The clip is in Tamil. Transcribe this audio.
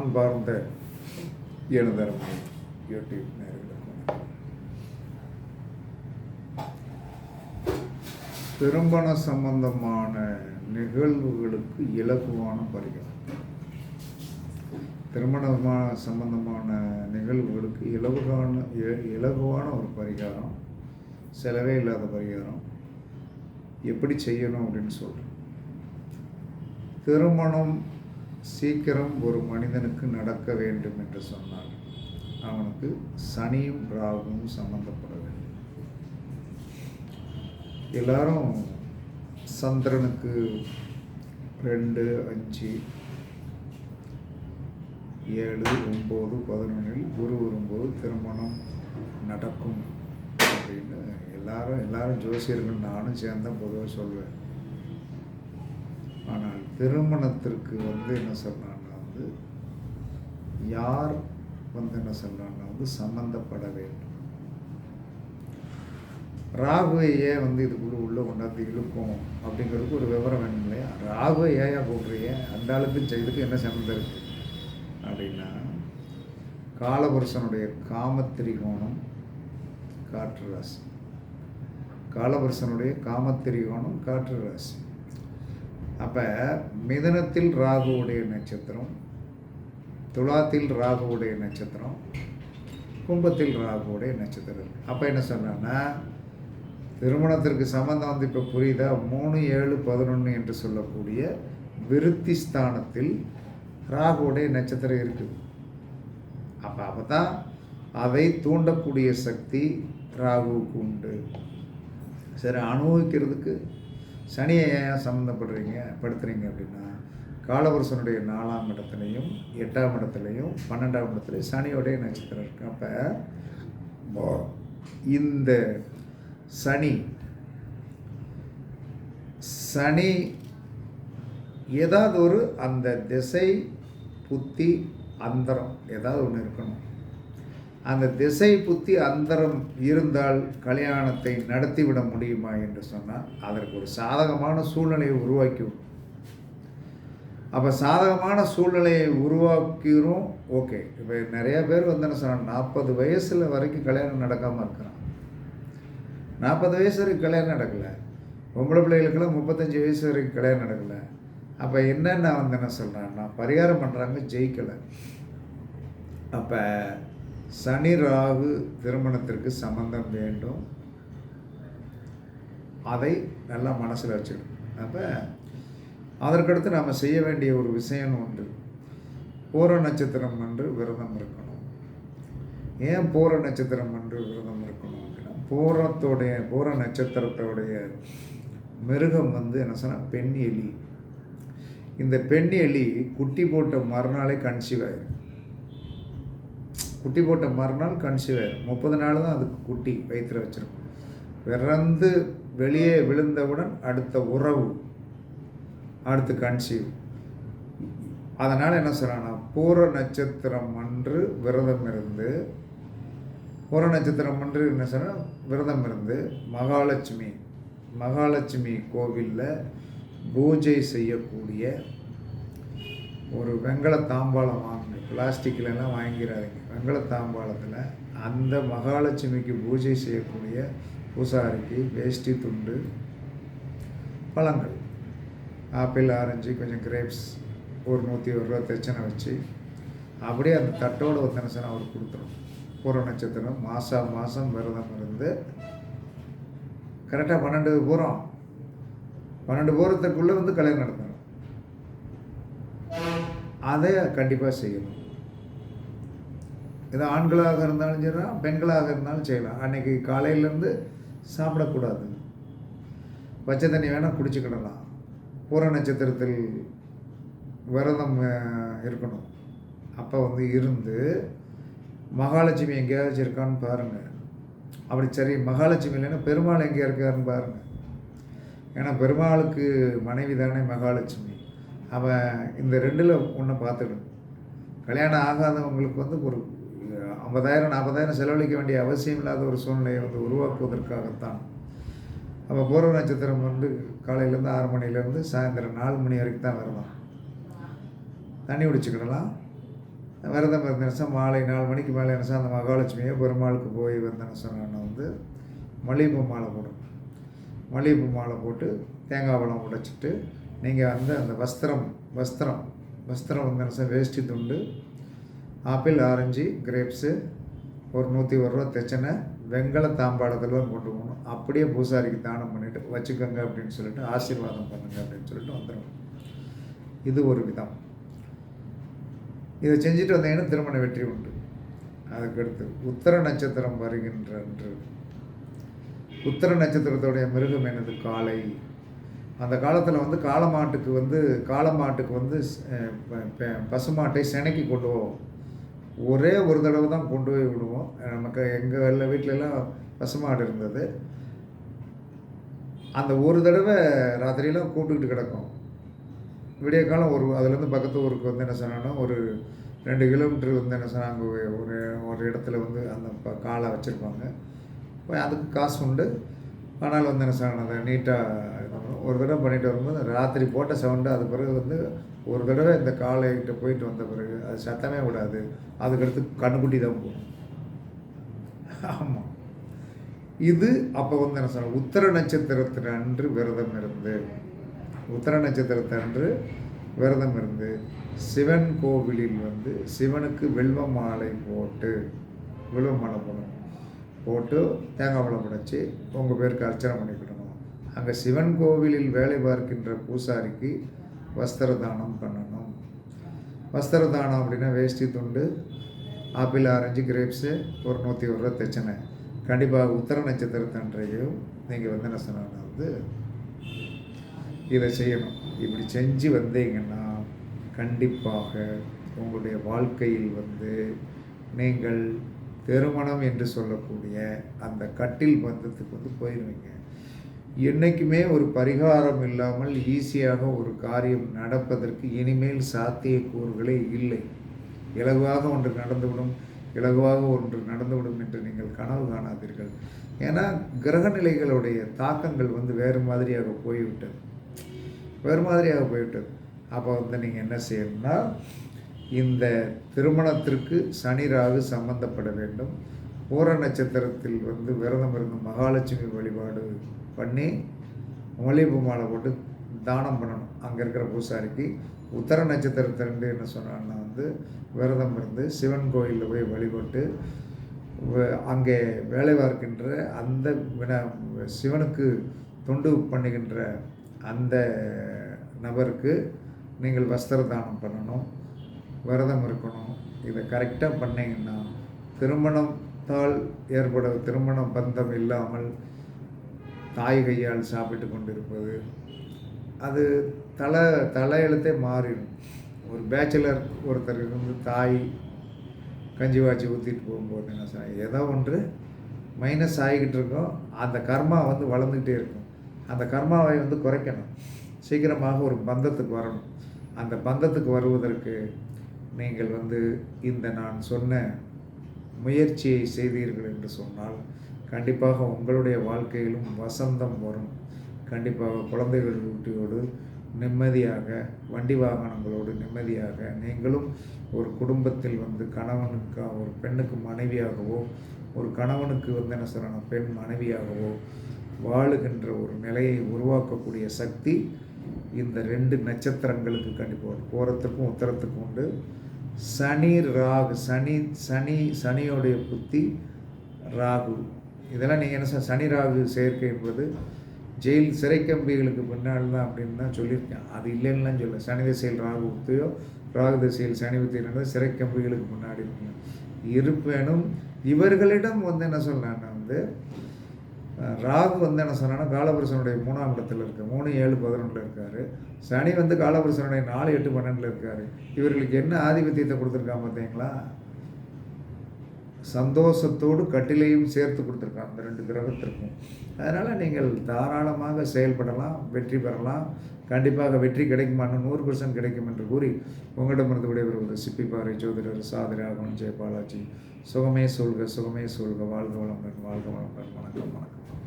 அன்பார்ந்த எனதரமான யூடியூப் நேர்களுக்கு திருமண சம்பந்தமான நிகழ்வுகளுக்கு இலகுவான பரிகாரம். திருமணமான சம்பந்தமான நிகழ்வுகளுக்கு இலகுவான இ- இலகுவான ஒரு பரிகாரம் செலவே இல்லாத பரிகாரம். எப்படி செய்யணும் அப்படின்னு சொல்கிறேன் திருமணம் சீக்கிரம் ஒரு மனிதனுக்கு நடக்க வேண்டும் என்று சொன்னால் அவனுக்கு சனியும் ராகுவும் சம்மந்தப்பட வேண்டும். எல்லாரும் சந்திரனுக்கு ரெண்டு அஞ்சு ஏழு ஒம்பது பதினொன்றில் குரு வரும்போது திருமணம் நடக்கும் அப்படின்னு எல்லாரும் எல்லாரும் ஜோசியர்கள் நானும் சேர்ந்தேன் பொதுவாக சொல்வேன். ஆனால் திருமணத்திற்கு வந்து என்ன சொல்கிறான்னா வந்து யார் வந்து என்ன சொல்கிறான்னா வந்து சம்மந்தப்பட வேண்டும். ராகுவை ஏன் வந்து இதுக்குள்ளே உள்ளே கொண்டாந்து இழுக்கும் அப்படிங்கிறதுக்கு ஒரு விவரம் வேணும் இல்லையா? ராகுவை ஏயா போடுறீங்க? அந்த அளவுக்கு செய்துக்கு என்ன சம்மந்தம் இருக்குது அப்படின்னா காலபுருஷனுடைய காமத்திரிகோணம் காற்று ராசி. காலபுருஷனுடைய காமத்திரிகோணம் காற்று ராசி. அப்போ மிதனத்தில் ராகுவுடைய நட்சத்திரம் துலாத்தில் ராகுவுடைய நட்சத்திரம் கும்பத்தில் ராகுவுடைய நட்சத்திரம். அப்போ என்ன சொன்னான்னா திருமணத்திற்கு சம்பந்தம் வந்து இப்போ புரியுதா? மூணு ஏழு பதினொன்று என்று சொல்லக்கூடிய விருத்தி ஸ்தானத்தில் ராகுவுடைய நட்சத்திரம் இருக்குது. அப்போ அப்போ தான் அதை தூண்டக்கூடிய சக்தி ராகுவுக்கு உண்டு. சரி அனுபவிக்கிறதுக்கு சனியை ஏன் சம்மந்தப்படுறீங்க படுத்துறீங்க அப்படின்னா காலபுருஷனுடைய நாலாம் இடத்துலையும் எட்டாம் இடத்துலையும் பன்னெண்டாம் இடத்துலையும் சனியோடைய நட்சத்திரம் இருக்கு. அப்போ இந்த சனி சனி ஏதாவது ஒரு அந்த திசை புத்தி அந்தரம் ஏதாவது ஒன்று இருக்கணும். அந்த திசை புத்தி அந்தரம் இருந்தால் கல்யாணத்தை நடத்திவிட முடியுமா என்று சொன்னால் அதற்கு ஒரு சாதகமான சூழ்நிலையை உருவாக்கிவிடும். அப்போ சாதகமான சூழ்நிலையை உருவாக்கிறோம் ஓகே. இப்போ நிறைய பேர் வந்து என்ன சொன்னாங்க நாற்பது வயசில் வரைக்கும் கல்யாணம் நடக்காமல் இருக்கிறான் நாற்பது வயசு வரைக்கும் கல்யாணம் நடக்கலை. பொம்பளை பிள்ளைகளுக்கெல்லாம் முப்பத்தஞ்சு வயசு வரைக்கும் கல்யாணம் நடக்கலை. அப்போ என்னென்ன வந்து என்ன பரிகாரம் பண்ணுறாங்க ஜெயிக்கலை. அப்போ சனி ராகு திருமணத்திற்கு சம்பந்தம் வேண்டும். அதை நல்லா மனசில் வச்சுக்கணும். அப்போ அதற்கடுத்து நாம் செய்ய வேண்டிய ஒரு விஷயம் உண்டு பூர நட்சத்திரம் என்று விரதம் இருக்கணும். ஏன் பூர நட்சத்திரம் என்று விரதம் இருக்கணும் அப்படின்னா பூரத்தோடைய பூர நட்சத்திரத்தோடைய மிருகம் வந்து என்ன சொன்னால் பெண் எலி. இந்த பெண் எலி குட்டி போட்ட மறுநாளே கன்சீவ் ஆயிரும். குட்டி போட்ட மறுநாள் கன்சீவ் ஆயிடும் முப்பது நாள் தான் அதுக்கு குட்டி வயிற்றில் வச்சிருக்கும். பிறந்து வெளியே விழுந்தவுடன் அடுத்த உறவு அடுத்து கன்சீவ். அதனால் என்ன சொல்கிறாங்கன்னா பூர நட்சத்திரம் அன்று விரதம் இருந்து பூர நட்சத்திரம் அன்று என்ன சொன்னால் விரதம் இருந்து மகாலட்சுமி மகாலட்சுமி கோவிலில் பூஜை செய்யக்கூடிய ஒரு வெங்கல தாம்பாளம் வாங்கணும் பிளாஸ்டிக்லலாம் வாங்கிடாதீங்க வெங்கல தாம்பாளத்தில் அந்த மகாலட்சுமிக்கு பூஜை செய்யக்கூடிய பூசாரிக்கு வேஷ்டி துண்டு பழங்கள். ஆப்பிள் ஆரஞ்சு கொஞ்சம் கிரேப்ஸ் ஒரு நூற்றி ஒரு ரூபா தச்சனை வச்சு அப்படியே அந்த தட்டோட ஒரு தினசனம் அவர் கொடுத்துரும். பூர நட்சத்திரம் மாதம் மாதம் விரதம் இருந்து கரெக்டாக பன்னெண்டு பூரம். பன்னெண்டு பூரத்துக்குள்ளே வந்து கல்யாணம் நடத்தணும். அதை கண்டிப்பாக செய்யணும். இது ஆண்களாக இருந்தாலும் செய்யலாம் பெண்களாக இருந்தாலும் செய்யலாம். அன்னைக்கு காலையிலேருந்து சாப்பிடக்கூடாது. பச்சை தண்ணி வேணால் குடிச்சுக்கிடலாம். பூர நட்சத்திரத்தில் விரதம் இருக்கணும். அப்போ வந்து இருந்து மகாலட்சுமி எங்கேயாச்சும் இருக்கான்னு பாருங்கள் அப்படி சரி மகாலட்சுமி இல்லைன்னா பெருமாள் எங்கே இருக்காருன்னு பாருங்கள் ஏன்னா பெருமாளுக்கு மனைவி தானே மகாலட்சுமி. அவன் இந்த ரெண்டில் ஒன்று பார்த்துக்கணும் கல்யாணம் ஆகாதவங்களுக்கு வந்து ஒரு ஐம்பதாயிரம் நாற்பதாயிரம் செலவழிக்க வேண்டிய அவசியம் இல்லாத ஒரு சூழ்நிலையை வந்து உருவாக்குவதற்காகத்தான். அப்போ பூர்வ நட்சத்திரம் வந்து காலையிலேருந்து ஆறு மணிலேருந்து சாயந்தரம் நாலு மணி வரைக்கும் தான் விரதம் தண்ணி குடிச்சுக்கிடலாம். விரதம் இருந்தேன் மாலை நாலு மணிக்கு மேலே என்ன அந்த மகாலட்சுமியை பெருமாளுக்கு போய் வந்தேன்னு சொன்னேன்னா வந்து மல்லிகைப்பூ மாலை போடும் மல்லிகைப்பூ மாலை போட்டு தேங்காய் பழம் உடைச்சிட்டு நீங்கள் வந்து அந்த வஸ்திரம் வஸ்திரம் வஸ்திரம் வந்து வேஷ்டி துண்டு ஆப்பிள் ஆரஞ்சு கிரேப்ஸு ஒரு நூற்றி ஒரு ரூபா தைச்சனை வெங்கல தாம்பாளத்தில் கொண்டு போகணும். அப்படியே பூசாரிக்கு தானம் பண்ணிவிட்டு வச்சுக்கோங்க அப்படின்னு சொல்லிட்டு ஆசீர்வாதம் பண்ணுங்க அப்படின்னு சொல்லிட்டு வந்துடும் இது ஒரு விதம். இதை செஞ்சுட்டு வந்தீங்கன்னா திருமண வெற்றி உண்டு. அதுக்கடுத்து உத்தர நட்சத்திரம் வருகின்ற உத்தர நட்சத்திரத்துடைய மிருகம் எனது காளை. அந்த காலத்தில் வந்து காளமாட்டுக்கு வந்து காளமாட்டுக்கு வந்து பசுமாட்டை செனைக்கு கொண்டு போவோம். ஒரே ஒரு தடவை தான் கொண்டு போய் விடுவோம். நமக்கு எங்கள் எல்லா வீட்டிலலாம் பசுமாடு இருந்தது. அந்த ஒரு தடவை ராத்திரியெல்லாம் கூப்பிட்டுக்கிட்டு கிடக்கும். விடிய காலம் ஒரு அதுலேருந்து பக்கத்து ஊருக்கு வந்து என்ன சொன்னாங்கன்னா ஒரு ரெண்டு கிலோமீட்டர் வந்து என்ன சொன்னாங்க ஒரு ஒரு இடத்துல வந்து அந்த காலை வச்சுருப்பாங்க. போய் அதுக்கு காசு உண்டு. ஆனால் வந்து என்ன சொன்னாங்க அதை நீட்டாக ஒரு தடவை பண்ணிட்டு வரும்போது ராத்திரி போட்ட சவுண்டு அது பிறகு வந்து ஒரு தடவை இந்த காலைகிட்ட போயிட்டு வந்த பிறகு அது சத்தமே விடாது. அதுக்கடுத்து கண்ணுக்குட்டி தான் போகும். ஆமாம் இது அப்போ வந்து என்ன சொன்ன உத்தர நட்சத்திரத்தின் அன்று விரதம் இருந்து உத்தர நட்சத்திரத்தை அன்று விரதம் இருந்து சிவன் கோவிலில் வந்து சிவனுக்கு வெல்வ மாலை போட்டு வில்வ மாலை போடணும். போட்டு தேங்காய் பழம் படைச்சி உங்கள் பேருக்கு அர்ச்சனை பண்ணிக்கணும். அங்கே சிவன் கோவிலில் வேலை பார்க்கின்ற பூசாரிக்கு வஸ்திர தானம் பண்ணணும். வஸ்திர தானம் அப்படின்னா வேஷ்டி துண்டு ஆப்பிள் ஆரஞ்சு கிரேப்ஸு ஒரு நூற்றி ஒரு ரூபா தைச்சனை கண்டிப்பாக உத்தர நட்சத்திரத்தன்றையும் நீங்கள் வந்து என்ன வந்து இதை செய்யணும். இப்படி செஞ்சு வந்தீங்கன்னா கண்டிப்பாக உங்களுடைய வாழ்க்கையில் வந்து நீங்கள் திருமணம் என்று சொல்லக்கூடிய அந்த கட்டில் பந்தத்துக்கு வந்து போயிடுவீங்க என்றைக்குமே ஒரு பரிகாரம் இல்லாமல் ஈஸியாக ஒரு காரியம் நடப்பதற்கு இனிமேல் சாத்தியக்கூறுகளே இல்லை. இலகுவாக ஒன்று நடந்துவிடும் இலகுவாக ஒன்று நடந்துவிடும் என்று நீங்கள் கனவு காணாதீர்கள். ஏன்னா கிரகநிலைகளுடைய தாக்கங்கள் வந்து வேறு மாதிரியாக போய்விட்டது. வேறு மாதிரியாக போய்விட்டது. அப்போ வந்து நீங்கள் என்ன செய்யணும்னா இந்த திருமணத்திற்கு சனி ராகு சம்பந்தப்பட வேண்டும். பூர நட்சத்திரத்தில் வந்து விரதம் இருந்து மகாலட்சுமி வழிபாடு பண்ணி மல்லிகைப்பூ மாலை போட்டு தானம் பண்ணணும். அங்கே இருக்கிற பூசாரிக்கு உத்தர நட்சத்திரத்திரண்டு என்ன சொன்னான்னா வந்து விரதம் இருந்து சிவன் கோயிலில் போய் வழிபட்டு அங்கே வேலை பார்க்கின்ற அந்த வினா சிவனுக்கு தொண்டு பண்ணுகின்ற அந்த நபருக்கு நீங்கள் வஸ்திர தானம் பண்ணணும் விரதம் இருக்கணும். இதை கரெக்டாக பண்ணீங்கன்னா திருமணத்தால் ஏற்பட திருமண பந்தம் இல்லாமல் தாய் கையால் சாப்பிட்டு கொண்டிருப்பது அது தலை தலையெழுத்தே மாறிடும். ஒரு பேச்சுலர் ஒருத்தருக்கு வந்து தாய் கஞ்சி வாய்ச்சி ஊற்றிட்டு போகும்போது என்ன சொன்ன ஏதோ ஒன்று மைனஸ் ஆகிக்கிட்டு இருக்கோம். அந்த கர்மா வந்து வளர்ந்துக்கிட்டே இருக்கும். அந்த கர்மாவை வந்து குறைக்கணும். சீக்கிரமாக ஒரு பந்தத்துக்கு வரணும். அந்த பந்தத்துக்கு வருவதற்கு நீங்கள் வந்து இந்த நான் சொன்ன முயற்சியை செய்தீர்கள் என்று சொன்னால் கண்டிப்பாக உங்களுடைய வாழ்க்கையிலும் வசந்தம் வரும். கண்டிப்பாக குழந்தைகள் ஊட்டியோடு நிம்மதியாக வண்டி வாகனங்களோடு நிம்மதியாக நீங்களும் ஒரு குடும்பத்தில் வந்து கணவனுக்கு ஒரு பெண்ணுக்கு மனைவியாகவோ ஒரு கணவனுக்கு வந்து என்ன சொல்லணும் பெண் மனைவியாகவோ வாழுகின்ற ஒரு நிலையை உருவாக்கக்கூடிய சக்தி இந்த ரெண்டு நட்சத்திரங்களுக்கு கண்டிப்பாக போகிறத்துக்கும் உத்தரத்துக்கும் உண்டு. சனி ராகு சனி சனி சனியோடைய புத்தி ராகு. இதெல்லாம் நீங்கள் என்ன சொல் சனி ராகு சேர்க்கை என்பது ஜெயில் சிறை கம்பிகளுக்கு பின்னால் தான் அப்படின்னு தான் சொல்லியிருக்கேன். அது இல்லைன்னுலாம் சொல்ல சனி திசையில் ராகு புத்தியோ ராகு திசையில் சனி புத்தி சிறை கம்பிகளுக்கு முன்னாடி இருக்குங்க. இருப்பினும் இவர்களிடம் வந்து என்ன சொல்றேன்னா வந்து ராகு வந்து என்ன சொன்னான்னா காலபுருஷனுடைய மூணாம் இடத்துல இருக்கு. மூணு ஏழு பதினொன்றில் இருக்காரு. சனி வந்து காலபுருஷனுடைய நாலு எட்டு பன்னெண்டில் இருக்காரு. இவர்களுக்கு என்ன ஆதிபத்தியத்தை கொடுத்துருக்கா பார்த்தீங்களா? சந்தோஷத்தோடு கட்டிலையும் சேர்த்து கொடுத்துருக்கான் அந்த ரெண்டு கிரகத்திற்கும். அதனால் நீங்கள் தாராளமாக செயல்படலாம் வெற்றி பெறலாம். கண்டிப்பாக வெற்றி கிடைக்குமான்னு நூறு பர்சன்ட் கிடைக்கும் என்று கூறி உங்களிடமிருந்து விடைபெறுவது சிப்பிப்பாறை ஜோதிடர் சாதிராகவன் ஜெயபாலாஜி. சுகமே சொல்க சுகமே சொல்க. வாழ்க வளமுடன் வாழ்க வளமுடன். வணக்கம் வணக்கம்.